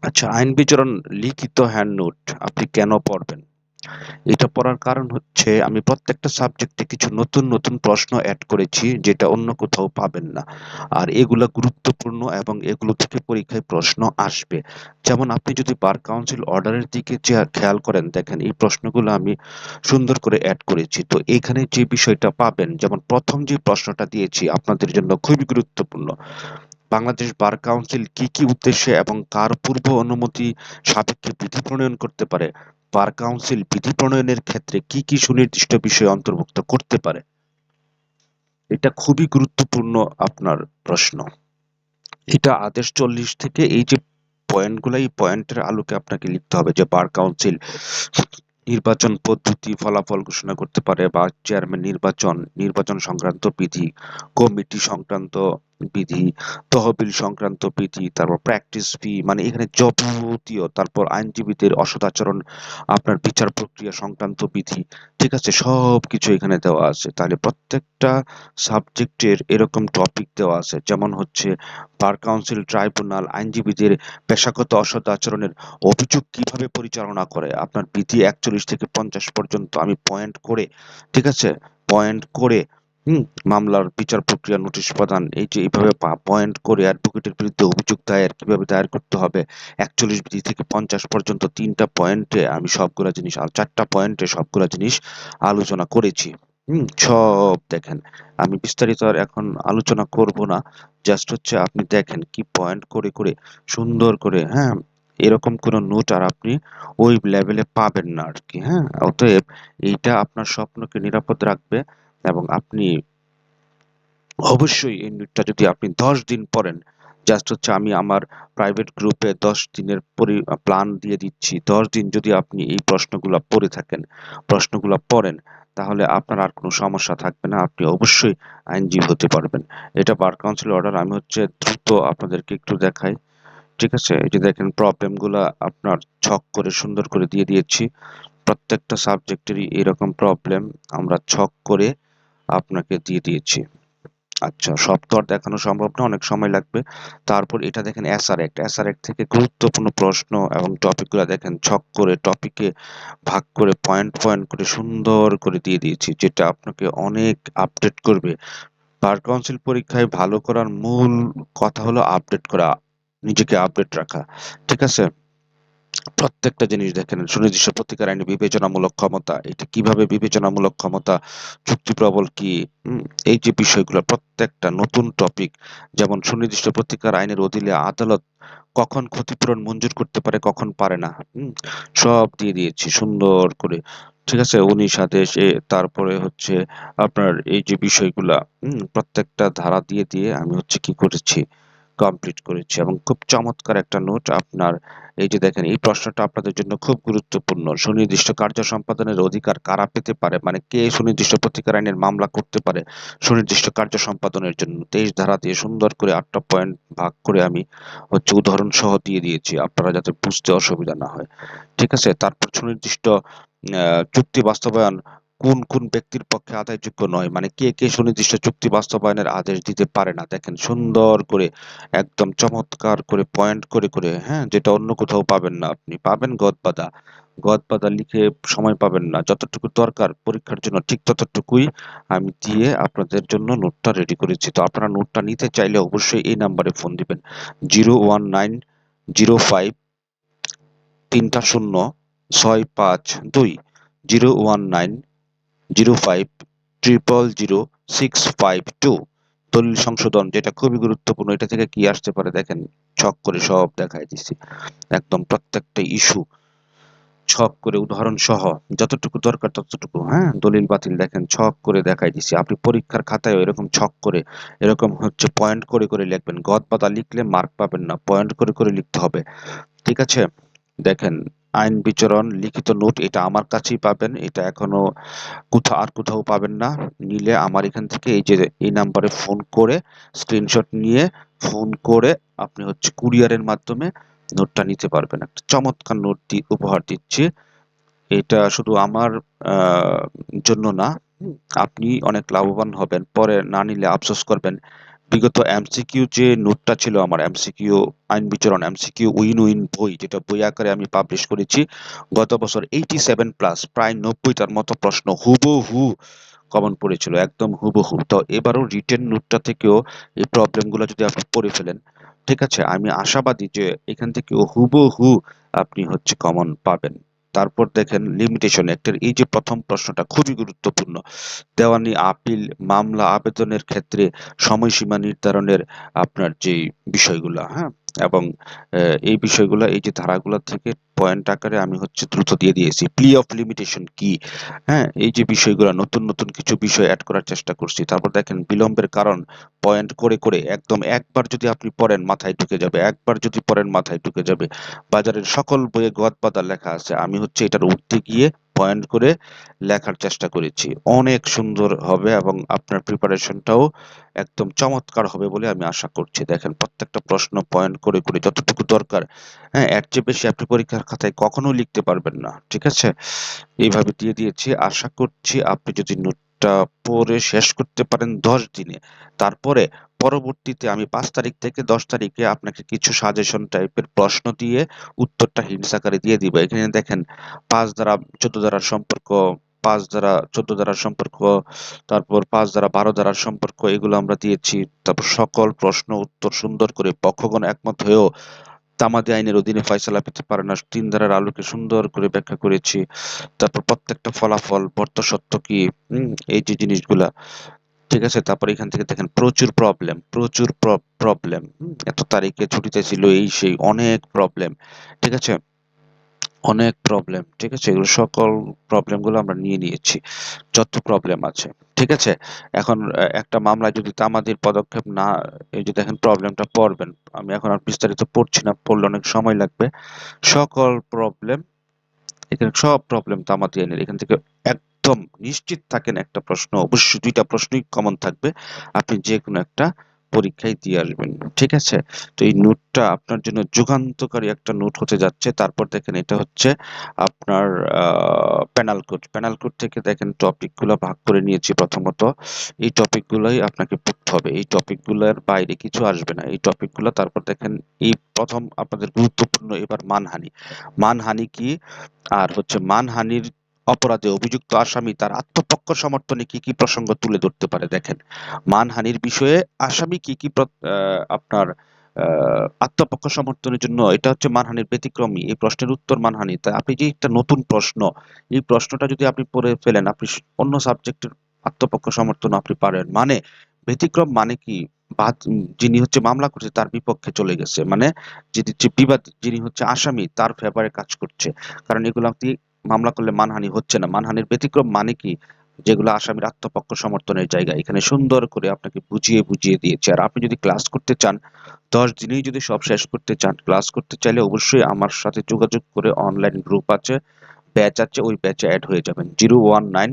আচ্ছা, আইন বিচরণ লিখিত হ্যান্ড নোট আপনি কেন পড়বেন? এটা পড়ার কারণ হচ্ছে আমি প্রত্যেকটা সাবজেক্টে কিছু নতুন, নতুন প্রশ্ন অ্যাড করেছি যেটা অন্য কোথাও পাবেন না। আর এগুলো গুরুত্বপূর্ণ এবং এগুলো থেকে পরীক্ষায় প্রশ্ন আসবে। যেমন আপনি যদি বার কাউন্সিল অর্ডারের দিকে যে খেয়াল করেন দেখেন এই প্রশ্নগুলো আমি সুন্দর করে অ্যাড করেছি। তো এখানে যে বিষয়টা পাবেন যেমন প্রথম যে প্রশ্নটা দিয়েছি আপনাদের জন্য খুবই গুরুত্বপূর্ণ। বাংলাদেশ বার কাউন্সিল কি, কি উদ্দেশ্যে এবং কার পূর্ব অনুমতি সাপেক্ষে বিধি প্রণয়ন করতে পারে? বার কাউন্সিল বিধি প্রণয়নের ক্ষেত্রে কি, কি সুনির্দিষ্ট বিষয় অন্তর্ভুক্ত করতে পারে? এটা খুবই গুরুত্বপূর্ণ আপনার প্রশ্ন। এটা আদেশ ৪০ থেকে এই যে পয়েন্টগুলা এই পয়েন্টের আলোকে আপনাকে লিখতে হবে যে বার কাউন্সিল নির্বাচন পদ্ধতি ফলাফল ঘোষণা করতে পারে বা চেয়ারম্যান নির্বাচন, নির্বাচন সংক্রান্ত বিধি, কমিটি সংক্রান্ত বিধি, তহবিল সংক্রান্ত বিধি, তারপর প্র্যাকটিস ফি মানে এখানে যাবতীয় তারপর আইনজীবীদের অসদাচরণ, আপনার বিচার প্রক্রিয়া সংক্রান্ত বিধি, ঠিক আছে? সবকিছু এখানে দেওয়া আছে। তাহলে প্রত্যেকটা সাবজেক্টের এরকম টপিক দেওয়া আছে। যেমন হচ্ছে বার কাউন্সিল ট্রাইব্যুনাল আইনজীবীদের পেশাগত অসদাচরণের অভিযোগ কীভাবে পরিচালনা করে? আপনার বিধি ৪১ থেকে ৫০ পর্যন্ত আমি পয়েন্ট করে, ঠিক আছে? পয়েন্ট করে হুম, মামলার বিচার প্রক্রিয়া নোটিশ প্রদান এই যে এইভাবে পয়েন্ট করে অ্যাডভোকেটের বিরুদ্ধে অভিযোগ দায়ের কীভাবে দায়ের করতে হবে? ৪১ বিধি থেকে পঞ্চাশ পর্যন্ত তিনটা পয়েন্টে আমি সবগুলা জিনিস আর চারটা পয়েন্টে সবগুলা জিনিস আলোচনা করেছি। হুম সব দেখেন। আমি বিস্তারিত আর এখন আলোচনা করব না। জাস্ট হচ্ছে আপনি দেখেন কি পয়েন্ট করে করে সুন্দর করে হ্যাঁ এরকম কোনো নোট আর আপনি ওই লেভেলে পাবেন না আর কি হ্যাঁ? অতএব এইটা আপনার স্বপ্নকে নিরাপদ রাখবে। এবং আপনি অবশ্যই এই নোটটা যদি আপনি দশ দিন পড়েন জাস্ট হচ্ছে আমি আমার প্রাইভেট গ্রুপে দশ দিনের পরি প্ল্যান দিয়ে দিচ্ছি। দশ দিন যদি আপনি এই প্রশ্নগুলো পড়ে থাকেন, প্রশ্নগুলো পড়েন, তাহলে আপনার আর কোনো সমস্যা থাকবে না। আপনি অবশ্যই আইনজীবী হতে পারবেন। এটা বার কাউন্সিল অর্ডার আমি হচ্ছে দ্রুত আপনাদেরকে একটু দেখাই। ঠিক আছে? এই যে দেখেন প্রবলেমগুলো আপনার ছক করে, সুন্দর করে দিয়ে দিয়েছি। প্রত্যেকটা সাবজেক্টেরই এরকম প্রবলেম আমরা ছক করে আপনাকে দিয়ে দিয়েছি। আচ্ছা সব তো আর দেখানো সম্ভব না, অনেক সময় লাগবে। তারপর এটা দেখেন এসআর অ্যাক্ট এসআর অ্যাক্ট থেকে গুরুত্বপূর্ণ প্রশ্ন এবং টপিকগুলো দেখেন ছক করে টপিকে ভাগ করে পয়েন্ট পয়েন্ট করে সুন্দর করে দিয়ে দিয়েছি, যেটা আপনাকে অনেক আপডেট করবে। বার কাউন্সিল পরীক্ষায় ভালো করার মূল কথা হলো আপডেট করা, নিজেকে আপডেট রাখা, ঠিক আছে? প্রত্যেকটা জিনিস দেখেন, সুনির্দিষ্ট প্রতিকার আইনে বিবেচনামূলক ক্ষমতা, এটা কীভাবে বিবেচনামূলক ক্ষমতা চুক্তি প্রবল কি এই যে বিষয়গুলো, প্রত্যেকটা নতুন টপিক যেমন সুনির্দিষ্ট প্রতিকার আইনের অধীনে আদালত কখন ক্ষতিপূরণ মঞ্জুর করতে পারে, কখন পারে না সব দিয়ে দিয়েছি, সুন্দর করে, ঠিক আছে? উনিশ আদেশ তারপরে হচ্ছে আপনার এই যে বিষয়গুলা প্রত্যেকটা ধারা দিয়ে দিয়ে আমি হচ্ছে কি করেছি কমপ্লিট করেছি এবং খুব চমৎকার একটা নোট আপনার, এই যে দেখেন, এই প্রশ্নটা আপনাদের জন্য খুব গুরুত্বপূর্ণ। সুনির্দিষ্ট কার্য সম্পাদনের অধিকার কারা পেতে পারে? মানে কে সুনির্দিষ্ট প্রতিকার আইনের মামলা করতে পারে? সুনির্দিষ্ট কার্য সম্পাদনের জন্য তেইশ ধারা দিয়ে সুন্দর করে আটটা পয়েন্ট ভাগ করে আমি হচ্ছে উদাহরণ সহ দিয়ে দিয়েছি, আপনারা যাতে বুঝতে অসুবিধা না হয়। ঠিক আছে? তারপর সুনির্দিষ্ট চুক্তি বাস্তবায়ন কোন কোন ব্যক্তির পক্ষে আদায়যোগ্য নয়? মানে কে কে সুনির্দিষ্ট চুক্তি বাস্তবায়নের আদেশ দিতে পারে না? দেখেন, সুন্দর করে, একদম চমৎকার করে পয়েন্ট করে করে হ্যাঁ যেটা অন্য কোথাও পাবেন না আপনি। পাবেন গদবাদা। গদবাদা লিখে সময় পাবেন না। যতটুকু দরকার পরীক্ষার জন্য, ঠিক ততটুকুই আমি দিয়ে আপনাদের জন্য নোটটা রেডি করেছি। তো আপনারা নোটটা নিতে চাইলে অবশ্যই এই নাম্বারে ফোন দিবেন। Zero one nine zero five তিনটা শূন্য, ছয় পাঁচ দুই। Zero one nine zero five triple zero six five two. দলিল সংশোধন, যেটা খুবই গুরুত্বপূর্ণ, এটা থেকে কি আসতে পারে দেখেন, ছক করে সব দেখাই দিচ্ছি। একদম প্রত্যেকটা ইস্যু ছক করে উদাহরণ সহ, যতটুকু দরকার ততটুকু হ্যাঁ? দলিল বাতিল দেখেন, ছক করে দেখাই দিচ্ছি। আপনি পরীক্ষার খাতায় এরকম ছক করে, এরকম হচ্ছে পয়েন্ট করে করে লিখবেন। গদ পাতা লিখলে মার্ক পাবেন না পয়েন্ট করে করে লিখতে হবে। ঠিক আছে? দেখেন আইন বিচরণ, লিখিত নোট, এটা আমার কাছেই পাবেন, এটা এখনও কোথাও, আর কোথাও পাবেন না। নিলে আমার এখান থেকে এই যে এই নাম্বারে ফোন করে স্ক্রিনশট নিয়ে ফোন করে আপনি হচ্ছে কুরিয়ারের মাধ্যমে নোটটা নিতে পারবেন। একটা চমৎকার নোট উপহার দিচ্ছি। এটা শুধু আমার জন্য না, আপনি অনেক লাভবান হবেন। পরে না নিলে আফসোস করবেন বিগত এমসিকিউ যে নোটটা ছিল আমার এমসিকিউ আইন বিচরণ এমসিকিউ উইন উইন বই, যেটা বই আকারে আমি পাবলিশ করেছি, গত বছর এইটি সেভেন প্লাস প্রায় নব্বইটার মতো প্রশ্ন হুবহু কমন পড়েছিল, একদম হুবহু। তো এবারও রিটেন নোটটা থেকেও এই প্রবলেমগুলো যদি আপনি পড়ে ফেলেন, ঠিক আছে? আমি আশাবাদী যে এখান থেকেও হুবহু আপনি হচ্ছে কমন পাবেন। তারপর দেখেন লিমিটেশন অ্যাক্টের এই যে প্রথম প্রশ্নটা খুবই গুরুত্বপূর্ণ। দেওয়ানি, আপিল, মামলা, আবেদনের ক্ষেত্রে সময়সীমা নির্ধারণের আপনার যে বিষয়গুলো হ্যাঁ? এবং এই বিষয়গুলো, এই যে ধারাগুলো থেকে পয়েন্ট আকারে আমি হচ্ছে দ্রুত দিয়ে দিয়েছি। প্লি অফ লিমিটেশন কি? হ্যাঁ এই যে বিষয়গুলো, নতুন নতুন কিছু বিষয় অ্যাড করার চেষ্টা করছি। তারপর দেখেন, বিলম্বের কারণ পয়েন্ট করে করে একদম একবার যদি আপনি পড়েন, মাথায় ঢুকে যাবে। একবার যদি পড়েন, মাথায় ঢুকে যাবে। বাজারের সকল বইয়ে গদবাদা লেখা আছে। আমি হচ্ছে এটার উঠতে গিয়ে পয়েন্ট করে লেখার চেষ্টা করেছি। অনেক সুন্দর হবে এবং আপনার প্রিপারেশনটাও একদম চমৎকার হবে বলে আমি আশা করছি। দেখেন, প্রত্যেকটা প্রশ্ন পয়েন্ট করে করে যতটুকু দরকার হ্যাঁ এর চেয়ে বেশি আপনি পরীক্ষার খাতায় কখনো লিখতে পারবেন না, ঠিক আছে? এইভাবে দিয়ে দিয়েছি। আশা করছি আপনি যদি নোটটা পড়ে শেষ করতে পারেন দশ দিনে, তারপরে পরবর্তীতে আমি পাঁচ তারিখ থেকে দশ তারিখে আপনাকে কিছু সাজেশন টাইপের প্রশ্ন দিয়ে উত্তরটা হিন্টস আকারে দিয়ে দিব। এখানে দেখেন, পাঁচ দ্বারা চোদ্দ দ্বারার সম্পর্ক, পাঁচ দ্বারা চোদ্দ দ্বারার সম্পর্ক, তারপর পাঁচ দ্বারা বারো দ্বারার সম্পর্ক, এগুলো আমরা দিয়েছি। তারপর সকল প্রশ্ন, উত্তর সুন্দর করে পক্ষগণ একমত হয়েও তামাদি আইনের অধীনে ফয়সালা পেতে পারে না। তিন ধারার আলোকে সুন্দর করে ব্যাখ্যা করেছি। তারপর প্রত্যেকটা ফলাফল, বর্ত সত্য কি? এই যে জিনিসগুলা। ঠিক আছে, তারপর এখান থেকে দেখেন প্রচুর প্রবলেম প্রচুর প্রবলেম এত তারিখে ছুটিতে ছিল এই সেই অনেক প্রবলেম ঠিক আছে? অনেক প্রবলেম ঠিক আছে? এগুলো সকল প্রবলেমগুলো আমরা নিয়ে নিয়েছি, যত প্রবলেম আছে, ঠিক আছে? এখন একটা মামলায় যদি তামাদির পদক্ষেপ না, এই যে দেখেন প্রবলেমটা পড়বেন, আমি এখন আর বিস্তারিত পড়ছি না, পড়লে অনেক সময় লাগবে। সকল প্রবলেম এখানে সব প্রবলেম তামাদি আইনের এখান থেকে একদম নিশ্চিত থাকেন একটা প্রশ্ন। অবশ্যই দুইটা প্রশ্নই কমন থাকবে। আপনি যে কোনো একটা পরীক্ষায় দিয়ে আসবেন। ঠিক আছে? তো এই নোটটা আপনার জন্য যুগান্তকারী একটা নোট হতে যাচ্ছে। তারপর দেখেন এটা হচ্ছে আপনার প্যানাল কোড প্যানাল কোড থেকে দেখেন টপিকগুলো ভাগ করে নিয়েছি প্রথমত। এই টপিকগুলোই আপনাকে পড়তে হবে। এই টপিকগুলোর বাইরে কিছু আসবে না। এই টপিকগুলো তারপর দেখেন এই প্রথম আপনাদের গুরুত্বপূর্ণ এবার মানহানি। মানহানি কি? আর হচ্ছে মানহানির অপরাধে অভিযুক্ত আসামি তার আত্মপক্ষ সমর্থনে কি কি প্রসঙ্গ তুলে ধরতে পারে দেখেন। মানহানির বিষয়ে আসামি কি কি আপনার আত্মপক্ষ সমর্থনের জন্য এটা হচ্ছে মানহানির ব্যতিক্রমী, এই প্রশ্নের উত্তর মানহানি। তাই আপনি যে একটা নতুন প্রশ্ন, এই প্রশ্নটা যদি আপনি পড়ে ফেলেন, আপনি অন্য সাবজেক্টের আত্মপক্ষ সমর্থন আপনি পারেন। মানে ব্যতিক্রম মানে কি? বাদ যিনি হচ্ছে মামলা করছে, তার বিপক্ষে চলে গেছে। মানে যে বিবাদ, যিনি হচ্ছে আসামি, তার ফেভারে কাজ করছে। কারণ এগুলো আপনি মামলা করলে মানহানি হচ্ছে না। মানহানির ব্যতিক্রম মানে কি? যেগুলো আসামির আত্মপক্ষ সমর্থনের জায়গা। এখানে সুন্দর করে আপনাকে বুঝিয়ে বুঝিয়ে দিয়েছে। আর আপনি যদি ক্লাস করতে চান, দশ দিনেই যদি সব শেষ করতে চান, ক্লাস করতে চাইলে অবশ্যই আমার সাথে যোগাযোগ করে অনলাইন গ্রুপ আছে, ব্যাচ আছে, ওই ব্যাচে অ্যাড হয়ে যাবেন। Zero one nine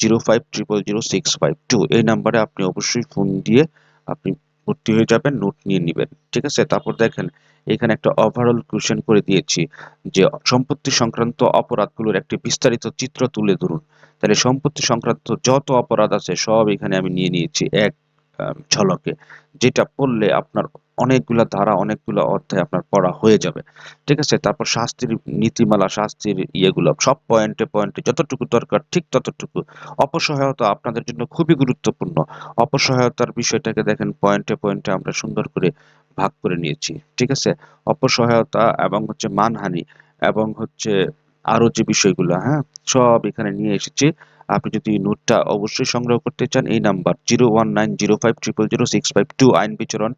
zero five triple zero six five two. এই নাম্বারে আপনি অবশ্যই ফোন দিয়ে আপনি ভর্তি হয়ে যাবেন, নোট নিয়ে নেবেন। ঠিক আছে? তারপর দেখেন এখানে একটা ওভারঅল কোশ্চেন করে দিয়েছি যে সম্পত্তি সংক্রান্ত অপরাধগুলোর একটি বিস্তারিত চিত্র তুলে ধরুন। তাহলে সম্পত্তি সংক্রান্ত যত অপরাধ আছে সব এখানে আমি নিয়ে নিয়েছি এক ঝলকে। যেটা পড়লে আপনার অনেকগুলো ধারা, অনেকগুলো অধ্যায় আপনার পড়া হয়ে যাবে। ঠিক আছে? তারপর শাস্তির নীতিমালা, শাস্তির ইয়েগুলো সব পয়েন্টে পয়েন্টে যতটুকু দরকার ঠিক ততটুকু। অপসহায়তা আপনাদের জন্য খুবই গুরুত্বপূর্ণ। অপসহায়তার বিষয়টাকে দেখেন পয়েন্টে পয়েন্টে আমরা সুন্দর করে ভাগ করে নিয়েছি, ঠিক আছে? অপসহায়তা এবং হচ্ছে মানহানি এবং হচ্ছে আরও যে বিষয়গুলো হ্যাঁ? সব এখানে নিয়ে এসেছি। আপনি যদি নোটটা অবশ্যই সংগ্রহ করতে চান, এই number zero one nine zero five triple zero six five two আইন বিচরণ।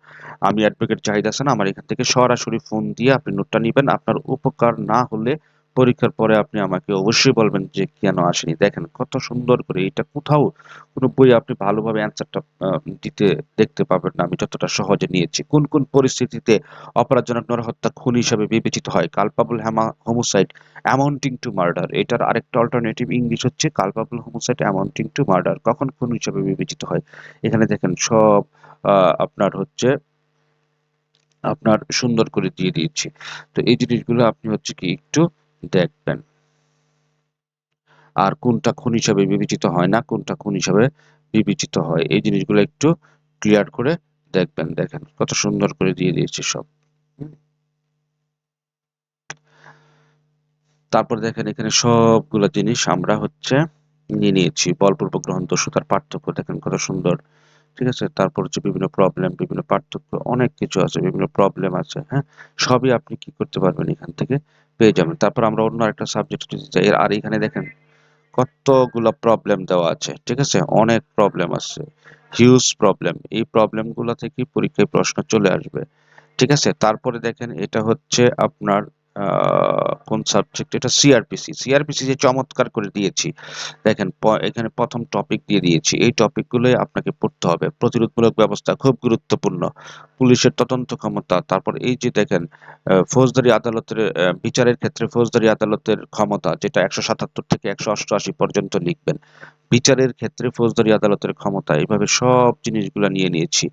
আমি অ্যাডভোকেট জাহিদ হাসান, আমার এখান থেকে সরাসরি ফোন দিয়ে আপনি নোটটা নেবেন। আপনার উপকার না হলে পরীক্ষার পরে আপনি আমাকে অবশ্যই বলবেন যে কেন আসেনি। দেখেন কত সুন্দর করে এটা কোথাও কোনো বই আপনি ভালোভাবে অ্যান্সারটা দিতে, দেখতে পাবেন না। আমি যতটা সহজে নিয়েছি। কোন কোন পরিস্থিতিতে অপরাধজনক নরহত্যা খুন হিসাবে বিবেচিত হয়? কালপাবল হ্যামা হোমোসাইড অ্যামাউন্টিং টু মার্ডার এটার আরেকটা অল্টারনেটিভ ইংলিশ হচ্ছে culpable homicide amounting to murder কখন খুন হিসাবে বিবেচিত হয়? এখানে দেখেন সব আপনার হচ্ছে, আপনার সুন্দর করে দিয়ে দিয়েছি। তো এই জিনিসগুলো আপনি হচ্ছে কি একটু দেখবেন। আর কোনটা খুন হিসাবে বিবেচিত হয় না, কোনটা খুন হিসাবে বিবেচিত হয়, এই জিনিসগুলো একটু ক্লিয়ার করে দেখবেন, দেখেন। কত সুন্দর করে দিয়ে দিয়েছি সব। তারপর দেখেন এখানে সবগুলো জিনিস আমরা হচ্ছে নিয়ে নিয়েছি। বলপূর্বক গ্রহণ দোষতার পার্থক্য, দেখেন কত সুন্দর। ঠিক আছে? তারপর হচ্ছে বিভিন্ন প্রবলেম বিভিন্ন পার্থক্য, অনেক কিছু আছে, বিভিন্ন প্রবলেম আছে হ্যাঁ? সবই আপনি কি করতে পারবেন এখান থেকে পেয়ে যাবেন। তারপর আমরা অন্য একটা সাবজেক্ট যাই আর এখানে দেখেন, কতগুলো প্রবলেম দেওয়া আছে, ঠিক আছে? অনেক প্রবলেম আছে হিউজ প্রবলেম এই প্রবলেমগুলো থেকে পরীক্ষায় প্রশ্ন চলে আসবে, ঠিক আছে? তারপরে দেখেন, এটা হচ্ছে আপনার কোন সাবজেক্ট এটা সিআরপিসি সিআরপিসি যে চমৎকার করে দিয়েছি, দেখেন এখানে প্রথম টপিক দিয়ে দিয়েছি। এই টপিকগুলোই আপনাকে পড়তে হবে। প্রতিরোধমূলক ব্যবস্থা খুব গুরুত্বপূর্ণ। পুলিশের তদন্ত ক্ষমতা, তারপর এই যে দেখেন ফৌজদারি আদালতের বিচারের ক্ষেত্রে ফৌজদারি আদালতের ক্ষমতা, যেটা একশো সাতাত্তর থেকে একশো অষ্টআশি পর্যন্ত লিখবেন। বিচারের ক্ষেত্রে ফৌজদারি আদালতের ক্ষমতা, এইভাবে সব জিনিসগুলো নিয়ে নিয়েছি।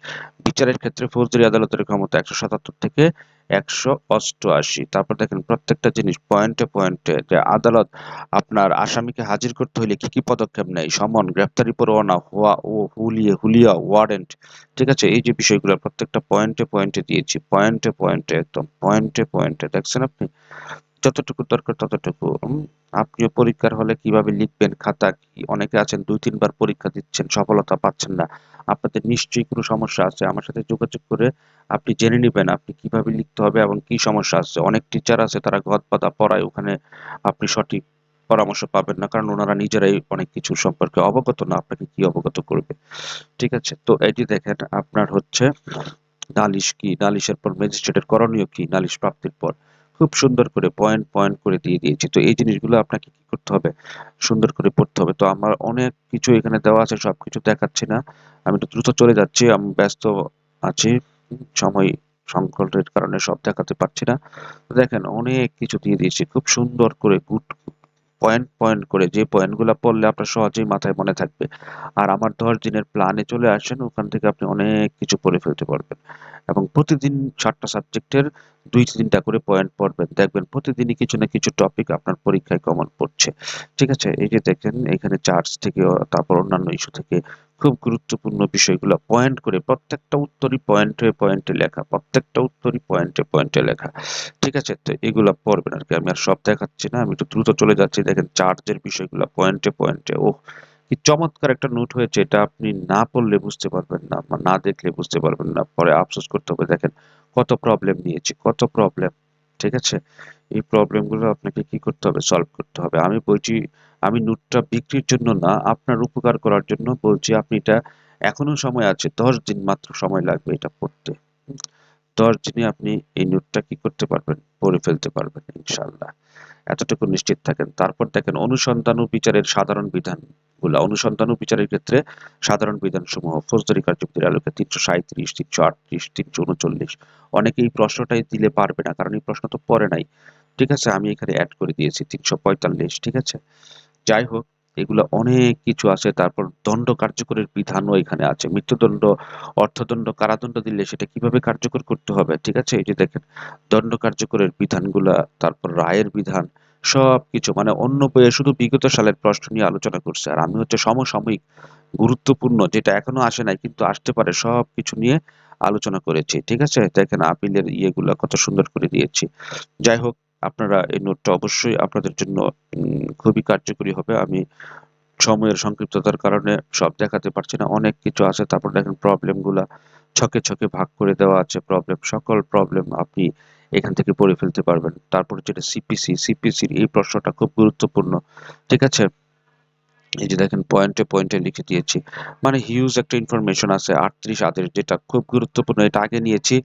বিচারের ক্ষেত্রে ফৌজদারি আদালতের ক্ষমতা একশো সাতাত্তর থেকে একশো অষ্টআশি। তারপর দেখেন প্রত্যেকটা জিনিস পয়েন্টে পয়েন্টে যে আদালত আপনার আসামিকে হাজির করতে হলে কি কি পদক্ষেপ নেয়? সমন, গ্রেপ্তারি, পরোয়ানা হওয়া ও হুলিয়ে, হুলিয়া, ওয়ারেন্ট, ঠিক আছে? এই যে বিষয়গুলো প্রত্যেকটা পয়েন্টে পয়েন্টে দিয়েছি, পয়েন্টে পয়েন্টে, একদম পয়েন্টে পয়েন্টে। দেখছেন আপনি? যতটুকু দরকার ততটুকু। আপনিও পরীক্ষার হলে কীভাবে লিখবেন, খাতা কি? অনেকে আছেন, দুই, তিনবার পরীক্ষা দিচ্ছেন, সফলতা পাচ্ছেন না। আপনাদের নিশ্চয়ই কোনো সমস্যা আছে। আমার সাথে যোগাযোগ করে আপনি জেনে নেবেন আপনি কীভাবে লিখতে হবে এবং কি সমস্যা আছে। অনেক টিচার আছে, তারা গদ পাতা পড়ায়, ওখানে আপনি সঠিক পরামর্শ পাবেন না, কারণ ওনারা নিজেরাই অনেক কিছু সম্পর্কে অবগত না, আপনাকে কি অবগত করবে। ঠিক আছে? তো এটি দেখেন, আপনার হচ্ছে নালিশ কি? নালিশের পর ম্যাজিস্ট্রেটের করণীয় কি? নালিশ প্রাপ্তির পর। খুব সুন্দর করে পয়েন্ট পয়েন্ট করে দিয়ে দিয়েছি। তো এই জিনিসগুলো আপনাকে কি করতে হবে? সুন্দর করে পড়তে হবে। তো আমার অনেক কিছু এখানে দেওয়া আছে সব কিছু দেখাচ্ছি না। আমি তো দ্রুত চলে যাচ্ছি, আমি ব্যস্ত আছি, সময় সংকটের কারণে সব দেখাতে পারছি না। দেখেন, অনেক কিছু দিয়ে দিয়েছি। খুব সুন্দর করে গুড পয়েন্ট পয়েন্ট করে যে পয়েন্টগুলো পড়লে আপনার সহজেই মাথায় মনে থাকবে। আর আমার দশ দিনের প্ল্যানে চলে আসেন, ওখান থেকে আপনি অনেক কিছু পড়ে ফেলতে পারবেন। এবং প্রতিদিন সাতটা সাবজেক্টের দুই তিনটা করে পয়েন্ট পড়বেন। দেখবেন প্রতিদিনই কিছু না কিছু টপিক আপনার পরীক্ষায় কমন পড়ছে। ঠিক আছে? এই যে দেখেন, এখানে চার্জ থেকে, তারপর অন্যান্য ইস্যু থেকে খুব গুরুত্বপূর্ণ বিষয়গুলো পয়েন্ট করে প্রত্যেকটা উত্তরই পয়েন্টে পয়েন্টে লেখা, প্রত্যেকটা উত্তরই পয়েন্টে পয়েন্টে লেখা। ঠিক আছে? তো এগুলো পড়বেন আর কি। আমি আর সব দেখাচ্ছি না, আমি একটু দ্রুত চলে যাচ্ছি। দেখেন চার্জের বিষয়গুলো পয়েন্টে পয়েন্টে ও কি চমৎকার একটা নোট হয়েছে। এটা আপনি না পড়লে বুঝতে পারবেন না না দেখলে বুঝতে পারবেন না। পরে আফসোস করতে হবে। দেখেন কত প্রবলেম নিয়েছি, কত প্রবলেম ঠিক আছে? এই প্রবলেমগুলো আপনাকে কি করতে হবে? সলভ করতে হবে। আমি বলছি, আমি নোটটা বিক্রির জন্য না, আপনার উপকার করার জন্য বলছি, আপনি এটা এখনও সময় আছে, দশ দিন মাত্র সময় লাগবে এটা পড়তে। দশ দিনে আপনি এই নোটটা কি করতে পারবেন? পড়ে ফেলতে পারবেন ইনশাল্লাহ এতটুকু নিশ্চিত থাকেন। তারপর দেখেন, অনুসন্ধান ও বিচারের সাধারণ বিধানগুলা অনুসন্ধান ও বিচারের ক্ষেত্রে সাধারণ বিধান সমূহ ফৌজদারি কার্যবিধির আলোকে তিনশো সাঁত্রিশ তিনশো আটত্রিশ, তিনশো উনচল্লিশ। অনেকে এই প্রশ্নটাই দিলে পারবে না, কারণ এই প্রশ্ন তো পরে নাই। ঠিক আছে, আমি এখানে অ্যাড করে দিয়েছি, তিনশো পঁয়তাল্লিশ, ঠিক আছে? যাই হোক এগুলো অনেক কিছু আছে। তারপর দণ্ড কার্যকরের বিধানও এখানে আছে। মৃত্যুদণ্ড, অর্থদণ্ড, কারাদণ্ড দিলে সেটা কীভাবে কার্যকর করতে হবে, ঠিক আছে? এই যে দেখেন, দণ্ড কার্যকরের বিধানগুলা, তারপর রায়ের বিধান সব কিছু মানে অন্য বইয়ে শুধু বিগত সালের প্রশ্ন নিয়ে আলোচনা করছে। আর আমি হচ্ছে সমসাময়িক গুরুত্বপূর্ণ, যেটা এখনও আসে নাই, কিন্তু আসতে পারে সব কিছু নিয়ে আলোচনা করেছি, ঠিক আছে? দেখেন, আপিলের ইয়েগুলো কত সুন্দর করে দিয়েছি। যাই হোক আপনারা এই নোটটা অবশ্যই আপনাদের জন্য খুবই কার্যকরী হবে। আমি সময়ের সংক্ষিপ্ততার কারণে সব দেখাতে পারছি না। অনেক কিছু আছে, তারপর দেখেন প্রবলেমগুলা ছকে ছকে ভাগ করে দেওয়া আছে। প্রবলেম সকল প্রবলেম আপনি এখান থেকে পড়ে ফেলতে পারবেন। তারপর যেটা সিপিসি সিপিসির এই প্রশ্নটা খুব গুরুত্বপূর্ণ। ঠিক আছে? এই যে দেখেন পয়েন্টে পয়েন্টে লিখে দিয়েছি। মানে হিউজ একটা ইনফরমেশন আছে, আটত্রিশ আদের যেটা খুব গুরুত্বপূর্ণ, এটা আগে নিয়েছি,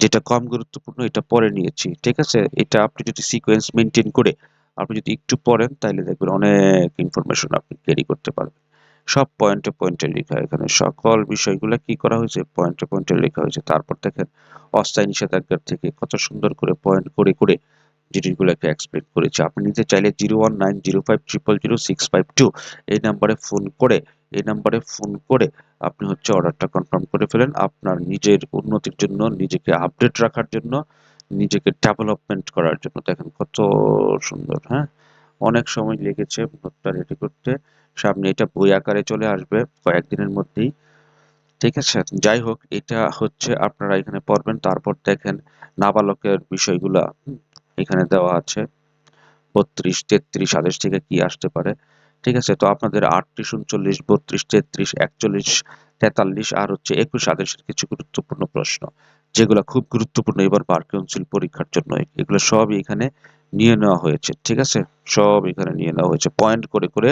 যেটা কম গুরুত্বপূর্ণ, এটা পরে নিয়েছি। ঠিক আছে? এটা আপনি যদি সিকোয়েন্স মেনটেন করে আপনি যদি একটু পড়েন তাহলে দেখবেন অনেক ইনফরমেশন আপনি ক্যারি করতে পারবেন। সব পয়েন্টে পয়েন্টে লেখা। এখানে সকল বিষয়গুলো কি করা হয়েছে? পয়েন্টে পয়েন্টে লেখা হয়েছে। তারপর দেখেন, অস্থায়ী নিষেধাজ্ঞার থেকে কত সুন্দর করে পয়েন্ট করে করে জিনিসগুলোকে এক্সপ্লেন করেছি। আপনি নিতে চাইলে zero one nine zero five triple zero six five two এই নাম্বারে ফোন করে, এই নাম্বারে ফোন করে আপনি হচ্ছে অর্ডারটা কনফার্ম করে ফেলেন। আপনার নিজের উন্নতির জন্য, নিজেকে আপডেট রাখার জন্য, নিজেকে ডেভেলপমেন্ট করার জন্য। দেখেন কত সুন্দর হ্যাঁ? অনেক সময় লেগেছে নোটটা রেডি করতে। সামনে এটা বই আকারে চলে আসবে কয়েকদিনের মধ্যেই। ঠিক আছে? যাই হোক, এটা হচ্ছে আপনারা এখানে পড়বেন। তারপর দেখেন নাবালকের বিষয়গুলা এখানে দেওয়া আছে। বত্রিশ, তেত্রিশ আদেশ থেকে কি আসতে পারে? ঠিক আছে, তো আপনাদের আটত্রিশ, উনচল্লিশ, বত্রিশ, তেত্রিশ, একচল্লিশ, তেতাল্লিশ আর হচ্ছে একুশ আদেশের কিছু গুরুত্বপূর্ণ প্রশ্ন, যেগুলো খুব গুরুত্বপূর্ণ এবার বার কাউন্সিল পরীক্ষার জন্য। এগুলো সবই এখানে নিয়ে নেওয়া হয়েছে, ঠিক আছে? সব এখানে নিয়ে নেওয়া হয়েছে। পয়েন্ট করে করে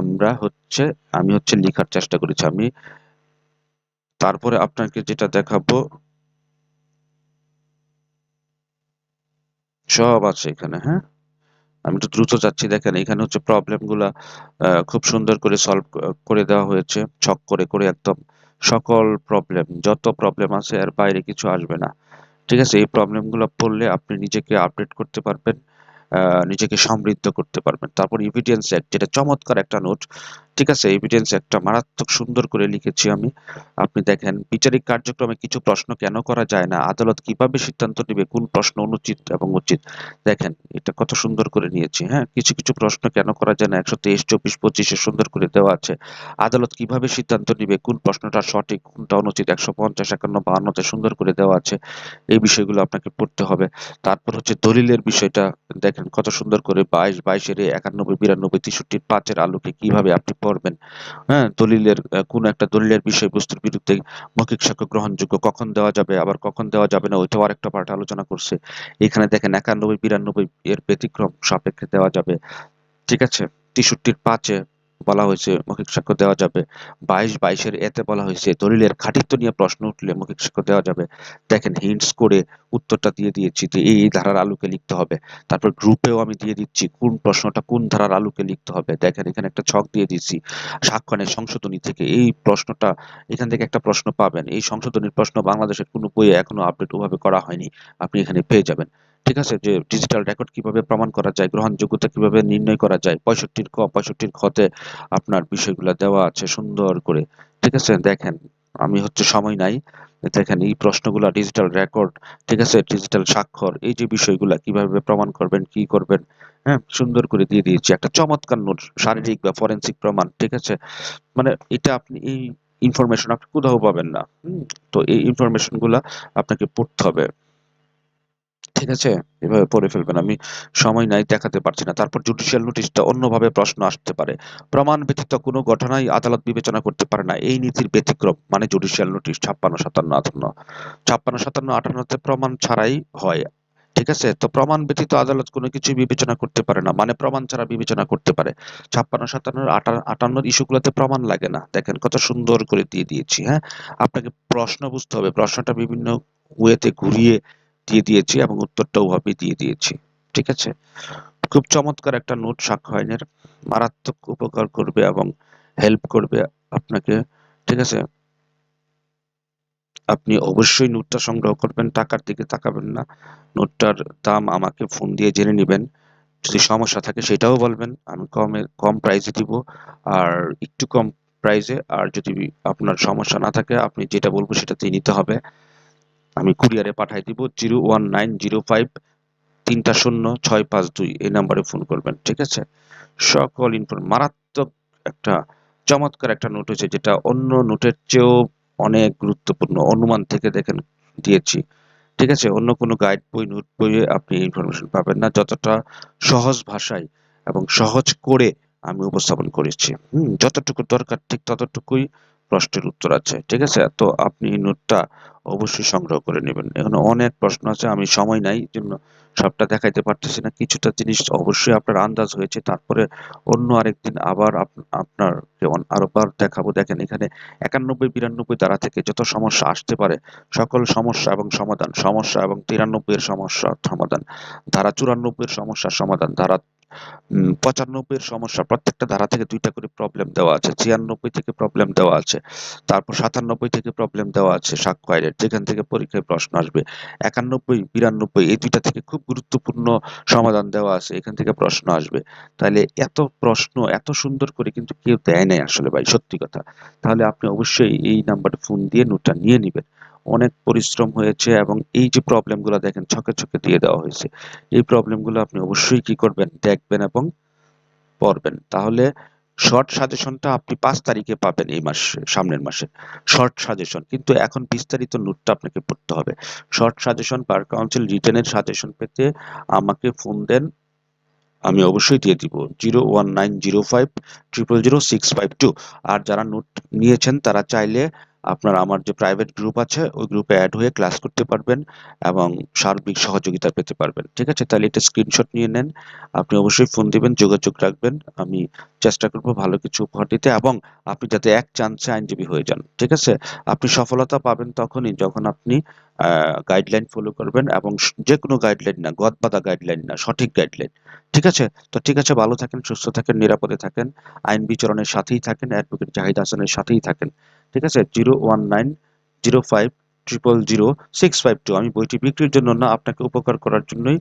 আমরা হচ্ছে, আমি হচ্ছে লেখার চেষ্টা করেছি। আমি তারপরে আপনাকে যেটা দেখাবো সব আছে এখানে হ্যাঁ? আমি একটু দ্রুত যাচ্ছি দেখেন এখানে হচ্ছে প্রবলেমগুলা আহ, খুব সুন্দর করে সলভ করে দেওয়া হয়েছে ছক করে করে একদম সকল প্রবলেম যত প্রবলেম আছে এর বাইরে কিছু আসবে না। ঠিক আছে? এই প্রবলেমগুলো পড়লে আপনি নিজেকে আপডেট করতে পারবেন নিজেকে সমৃদ্ধ করতে পারবেন। তারপর এভিডেন্স অ্যাক্ট যেটা চমৎকার একটা নোট ঠিক আছে এভিডেন্স একটা মারাত্মক সুন্দর করে লিখেছি আমি। আপনি দেখেন, বিচারিক কার্যক্রমে কিছু প্রশ্ন কেন করা যায় না? আদালত কীভাবে সিদ্ধান্ত নেবে? কোন প্রশ্ন অনুচিত এবং উচিত? দেখেন, এটা কত সুন্দর করে নিয়েছি হ্যাঁ? কিছু কিছু প্রশ্ন কেন করা যায় না? একশো তেইশ, চব্বিশ, পঁচিশে সুন্দর করে দেওয়া আছে। আদালত কীভাবে সিদ্ধান্ত নেবে? কোন প্রশ্নটা সঠিক, কোনটা অনুচিত? একশো পঞ্চাশ, একান্ন, বাহান্নতে সুন্দর করে দেওয়া আছে। এই বিষয়গুলো আপনাকে পড়তে হবে। তারপর হচ্ছে দলিলের বিষয়টা, দেখেন কত সুন্দর করে বাইশ, বাইশের একানব্বই, বিরানব্বই, তেষট্টির পাঁচের আলোকে কীভাবে আপনি পড়বেন হ্যাঁ দলিলের কোন একটা দলিলের বিষয়বস্তুর বিরুদ্ধে মৌখিক সাক্ষ্য গ্রহণযোগ্য কখন দেওয়া যাবে, আবার কখন দেওয়া যাবে না, ওইটাও আরেকটা পার্ট আলোচনা করছে। এখানে দেখেন একানব্বই, বিরানব্বই এর ব্যতিক্রম সাপেক্ষে দেওয়া যাবে। ঠিক আছে? তেষট্টির পাঁচে বলা হয়েছে, মৌখিক সাক্ষ্য দেওয়া যাবে। বাইশ বাইশের এতে বলা হয়েছে, দলিলের খাঁটিত্ব নিয়ে প্রশ্ন উঠলে মৌখিক সাক্ষ্য দেওয়া যাবে। দেখেন হিন্টস করে উত্তরটা দিয়ে দিয়েছি যে এই এই ধারার আলোকে লিখতে হবে। তারপর গ্রুপেও আমি দিয়ে দিচ্ছি কোন প্রশ্নটা কোন ধারার আলোকে লিখতে হবে। দেখেন, এখানে একটা ছক দিয়ে দিচ্ছি সাক্ষ্যনের সংশোধনী থেকে। এই প্রশ্নটা, এখান থেকে একটা প্রশ্ন পাবেন। এই সংশোধনীর প্রশ্ন বাংলাদেশের কোনো বইয়ে এখনও আপডেট ওভাবে করা হয়নি। আপনি এখানে পেয়ে যাবেন। ঠিক আছে? যে ডিজিটাল রেকর্ড কীভাবে প্রমাণ করা যায়, গ্রহণযোগ্যতা কীভাবে নির্ণয় করা যায়, পঁয়ষট্টির ক, পঁয়ষট্টির খতে আপনার বিষয়গুলো দেওয়া আছে সুন্দর করে। ঠিক আছে? দেখেন, আমি হচ্ছে সময় নাই। দেখেন, এই প্রশ্নগুলা ডিজিটাল রেকর্ড ঠিক আছে? ডিজিটাল স্বাক্ষর, এই যে বিষয়গুলা কীভাবে প্রমাণ করবেন, কি করবেন হ্যাঁ? সুন্দর করে দিয়ে দিয়েছি। একটা চমৎকার নোট, শারীরিক বা ফরেন্সিক প্রমাণ, ঠিক আছে? মানে এটা আপনি, এই ইনফরমেশন আপনি কোথাও পাবেন না। তো এই ইনফরমেশনগুলা আপনাকে পড়তে হবে। ঠিক আছে? এভাবে পড়ে ফেলবেন। আমি সময় নাই, দেখাতে পারছি না। তারপর জুডিশিয়াল নোটিশটা অন্যভাবে প্রশ্ন আসতে পারে। প্রমাণ ব্যতীত কোনো ঘটনাই আদালত বিবেচনা করতে পারে না। এই নীতির ব্যতিক্রম মানে জুডিশিয়াল নোটিশ ছাপ্পান্ন, সাতান্ন, আটান্ন। ছাপ্পান্ন, সাতান্ন, আটান্নতে প্রমাণ ছাড়াই হয়। ঠিক আছে? তো প্রমাণ ব্যতীত আদালত কোনো কিছু বিবেচনা করতে পারে না। মানে প্রমাণ ছাড়া বিবেচনা করতে পারে। ছাপ্পান্ন, সাতান্ন আটান্নর ইস্যুগুলোতে প্রমাণ লাগে না। দেখেন, কত সুন্দর করে দিয়ে দিয়েছি হ্যাঁ? আপনাকে প্রশ্ন বুঝতে হবে। প্রশ্নটা বিভিন্ন ওয়েতে ঘুরিয়ে দিয়ে দিয়েছি এবং উত্তরটা ওভাবে দিয়ে দিয়েছি। ঠিক আছে? খুব চমৎকার একটা নোট সাক্ষ্য আইনের মারাত্মক উপকার করবে এবং হেল্প করবে আপনাকে। ঠিক আছে? আপনি অবশ্যই নোটটা সংগ্রহ করবেন, টাকার দিকে তাকাবেন না। নোটটার দাম আমাকে ফোন দিয়ে জেনে নেবেন। যদি সমস্যা থাকে সেটাও বলবেন। আমি কমে, কম প্রাইসে দিব। আর একটু কম প্রাইসে আর যদি আপনার সমস্যা না থাকে, আপনি যেটা বলব সেটাতেই নিতে হবে। আমি কুরিয়ারে পাঠাই দিব zero one nine zero five তিনটা শূন্য ছয় পাঁচ দুই। এই নাম্বারে ফোন করবেন, ঠিক আছে? সকল ইনফরমেশন মারাত্মক একটা চমৎকার একটা নোট হয়েছে, যেটা অন্য নোটের চেয়েও অনেক গুরুত্বপূর্ণ। অনুমান থেকে দেখেন, দিয়েছি। ঠিক আছে? অন্য কোনো গাইড বই নোট বইয়ে আপনি ইনফরমেশন পাবেন না। যতটা সহজ ভাষায় এবং সহজ করে আমি উপস্থাপন করেছি। হুম, যতটুকু দরকার ঠিক ততটুকুই প্রশ্নের উত্তর আছে, ঠিক আছে? তো আপনি নোটটা অবশ্যই সংগ্রহ করে নেবেন। এখানে অনেক প্রশ্ন আছে, আমি সময় নাই, জন্য সবটা দেখাইতে পারতেছি না। কিছুটা জিনিস অবশ্যই আপনার আন্দাজ হয়েছে, তারপরে অন্য আরেকদিন আবার আপ- আপনার আরোবার দেখাবো। দেখেন, এখানে একানব্বই, বিরানব্বই দ্বারা থেকে যত সমস্যা আসতে পারে, সকল সমস্যা এবং সমাধান, সমস্যা এবং তিরানব্বই এর সমস্যা সমাধান, ধারা চুরানব্বই এর সমস্যার সমাধান, ধারা পঁচানব্বই সমস্যা। প্রত্যেকটা ধারা থেকে দুইটা করে প্রবলেম দেওয়া আছে। ছিয়ানব্বই থেকে প্রবলেম দেওয়া আছে। তারপর সাতানব্বই থেকে প্রবলেম দেওয়া আছে সাক্ষ্য যেখান থেকে পরীক্ষায় প্রশ্ন আসবে। একানব্বই, বিরানব্বই, এই দুইটা থেকে খুব গুরুত্বপূর্ণ সমাধান দেওয়া আছে। এখান থেকে প্রশ্ন আসবে। তাহলে এত প্রশ্ন, এত সুন্দর করে কিন্তু কেউ দেয় নাই আসলে ভাই, সত্যি কথা। তাহলে আপনি অবশ্যই এই নাম্বারে ফোন দিয়ে নোটটা নিয়ে নেবেন। অনেক পরিশ্রম হয়েছে এবং এই যে প্রবলেমগুলো দেখেন, ছকে ছকে দিয়ে দেওয়া হয়েছে। এই প্রবলেমগুলো আপনি অবশ্যই কি করবেন? দেখবেন এবং পড়বেন। তাহলে শর্ট সাজেশনটা আপনি পাঁচ তারিখে পাবেন এই মাস, সামনের মাসে। শর্ট সাজেশন কিন্তু এখন বিস্তারিত নোটটা আপনাকে পড়তে হবে। শর্ট সাজেশন পার কাউন্সিল রিটেনের সাজেশন পেতে আমাকে ফোন দেন। আমি অবশ্যই দিয়ে দিব। Zero one nine zero five triple zero six five two আর যারা নোট নিয়েছেন, তারা চাইলে আপনার আমার যে প্রাইভেট গ্রুপ আছে, ওই গ্রুপে অ্যাড হয়ে ক্লাস করতে পারবেন এবং সার্বিক সহযোগিতা পেতে পারবেন। ঠিক আছে? তাহলে এটা স্ক্রিনশট নিয়ে নেন। আপনি অবশ্যই ফোন দিবেন, যোগাযোগ রাখবেন। আমি চেষ্টা করব ভালো কিছু উপহার দিতে এবং আপনি যাতে এক চান্সে আইনজীবী হয়ে যান। ঠিক আছে? আপনি সফলতা পাবেন তখনই যখন আপনি গাইডলাইন ফলো করবেন এবং যে কোনো গাইডলাইন না, গদবাদা গাইডলাইন না, সঠিক গাইডলাইন ঠিক আছে? তো ঠিক আছে, ভালো থাকেন, সুস্থ থাকেন, নিরাপদে থাকেন। আইন বিচরণের সাথেই থাকেন অ্যাডভোকেট জাহিদ হাসানের সাথেই থাকেন। ঠিক আছে? Zero one nine zero five triple zero six five two আমি বইটি বিক্রির জন্য না, আপনাকে উপকার করার জন্যই